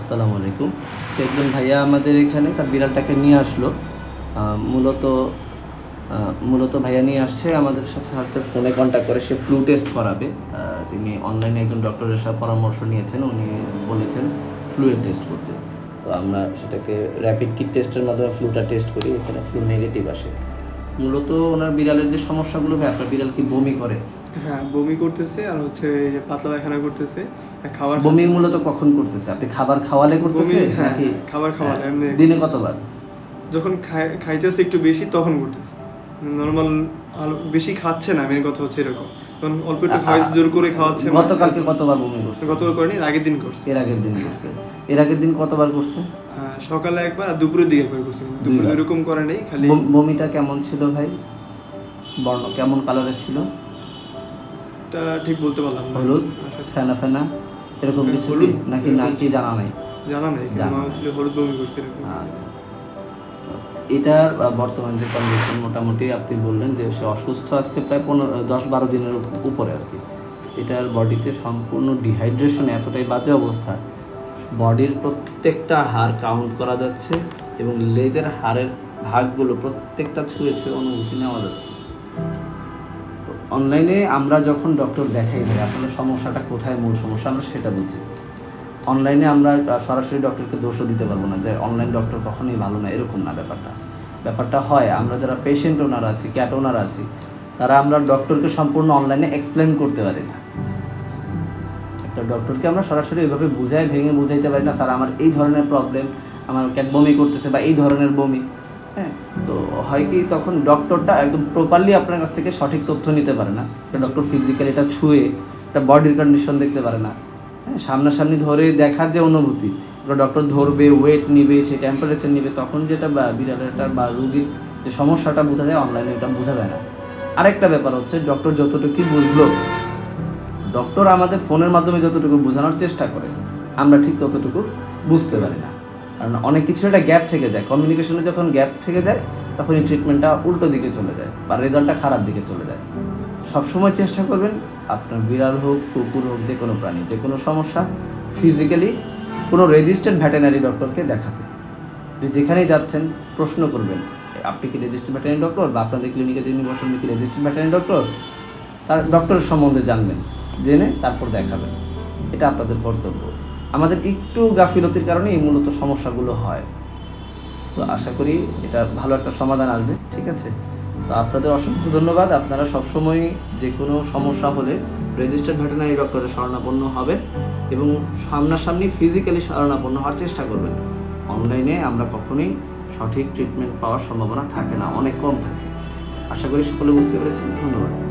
আসসালামু আলাইকুম। একজন ভাইয়া আমাদের এখানে তার বিড়ালটাকে নিয়ে আসলো। মূলত মূলত ভাইয়া নিয়ে আসছে আমাদের সাথে ফোনে কন্ট্যাক্ট করে। সে ফ্লু টেস্ট করাবে। তিনি অনলাইনে একজন ডক্টরের সাথে পরামর্শ নিয়েছেন। উনি বলেছেন ফ্লুয়ের টেস্ট করতে। তো আমরা সেটাকে র্যাপিড কিট টেস্টের মাধ্যমে ফ্লুটা টেস্ট করি। ওখানে ফ্লু নেগেটিভ আসে। মূলত ওনার বিড়ালের যে সমস্যাগুলো হয়, আপনার বিড়াল কি বমি করে? হ্যাঁ বমি করতেছে আর হচ্ছে পাতলা পায়খানা করতেছে। খাবার বমি মূলত কখন করতেছে? আপনি খাবার খাওয়ালে করতেছে হ্যাঁ, নাকি খাবার খাওয়ালে, এমনি দিনে কতবার? যখন খাইতেছে একটু বেশি তখন করতেছে। নর্মাল বেশি খাচ্ছে না মেন কথা হচ্ছে এরকম। তখন অল্প একটু জোর করে খাওয়াচ্ছে মানে গতকালকে কতবার বমি করছে? গতকাল করেনি এর আগের দিন করছে। এর আগের দিন করছে। এর আগের দিন কতবার করছে? সকালে একবার আর দুপুরের দিকে একবার করছে। দুপুরে এরকম করে নেই খালি বম- বমিটা কেমন ছিল ভাই? বর্ণ কেমন কালারের ছিল? এটা ঠিক বলতে পারলাম না। হলুদ? আচ্ছা, ফেনা ফেনা? এরকম হ্যাঁ, কিছু কি? নাকি নাকি জানা নাই? জানা নেই ছিল হলুদ বমি করছে এরকম। আচ্ছা। এটার বর্তমান যে কন্ডিশন মোটামুটি আপনি বললেন যে সে অসুস্থ আজকে প্রায় পনেরো দশ বারো দিনের উপরে আর কি। এটার বডিতে সম্পূর্ণ ডিহাইড্রেশন এতটাই বাজে অবস্থা। বডির প্রত্যেকটা হাড় কাউন্ট করা যাচ্ছে এবং লেজের হাড়ের ভাগগুলো প্রত্যেকটা ছুঁয়ে ছুঁয়ে অনুভূতি নেওয়া যাচ্ছে। অনলাইনে আমরা যখন ডক্টর দেখাই ভাই আপনাদের সমস্যাটা কোথায়, মূল সমস্যা, আমরা সেটা বুঝি। অনলাইনে আমরা সরাসরি ডক্টরকে দোষও দিতে পারব না যে অনলাইন ডক্টর কখনোই ভালো না, এরকম না ব্যাপারটা। ব্যাপারটা হয়, আমরা যারা পেশেন্ট ওনার আছি ক্যাট ওনার আছি, তারা আমরা ডক্টরকে সম্পূর্ণ অনলাইনে এক্সপ্লেন করতে পারি না। একটা ডক্টরকে আমরা সরাসরি ওইভাবে বুঝাই ভেঙে বুঝাইতে পারি না, স্যার, আমার এই ধরনের প্রবলেম আমার ক্যাট বমি করতেছে বা এই ধরনের বমি। হ্যাঁ। তো হয় কি তখন ডক্টরটা একদম প্রপারলি আপনার কাছ থেকে সঠিক তথ্য নিতে পারে না। ডক্টর ফিজিক্যালি এটা ছুঁয়ে, একটা বডির কন্ডিশন দেখতে পারে না। হ্যাঁ সামনাসামনি ধরে দেখার যে অনুভূতি ডক্টর ধরবে ওয়েট নিবে, সে টেম্পারেচার নিবে, তখন যেটা বা বিড়ালেরটা বা রুগীর যে সমস্যাটা বোঝা যায় অনলাইনে ওটা বোঝা যায় না। আরেকটা ব্যাপার হচ্ছে ডক্টর যতটুকু বুঝলো ডক্টর আমাদের ফোনের মাধ্যমে যতটুকু বোঝানোর চেষ্টা করে, আমরা ঠিক ততটুকু বুঝতে পারি না। কারণ অনেক কিছু একটা গ্যাপ থেকে যায়। কমিউনিকেশনে যখন গ্যাপ থেকে যায় তখন এই ট্রিটমেন্টটা উল্টো দিকে চলে যায় বা রেজাল্টটা খারাপ দিকে চলে যায়। সবসময় চেষ্টা করবেন আপনার বিড়াল হোক, কুকুর হোক, যে কোনো প্রাণী, যে কোনো সমস্যা ফিজিক্যালি কোনো রেজিস্টার্ড ভ্যাটেনারি ডক্টরকে দেখাতে। যে যেখানেই যাচ্ছেন, প্রশ্ন করবেন, আপনি কি রেজিস্টার্ড ভ্যাটেনারি ডক্টর বা আপনাদের ক্লিনিকে যিনি বসেন কি রেজিস্টার্ড ভ্যাটেনারি ডক্টর তার ডক্টরের সম্বন্ধে জানবেন, জেনে তারপর দেখাবেন। এটা আপনাদের কর্তব্য। আমাদের একটু গাফিলতির কারণে এই মূলত সমস্যাগুলো হয়। তো আশা করি এটা ভালো একটা সমাধান আসবে, ঠিক আছে? তো আপনাদের অসংখ্য ধন্যবাদ। আপনারা সবসময় যে কোনো সমস্যা হলে রেজিস্টার্ড ভেটেনারি ডক্টরের শরণাপন্ন হবেন এবং সামনাসামনি ফিজিক্যালি শরণাপন্ন হওয়ার চেষ্টা করবেন। অনলাইনে আমরা কখনোই সঠিক ট্রিটমেন্ট পাওয়ার সম্ভাবনা থাকে না, অনেক কম থাকে। আশা করি সকলে বুঝতে পেরেছেন। ধন্যবাদ।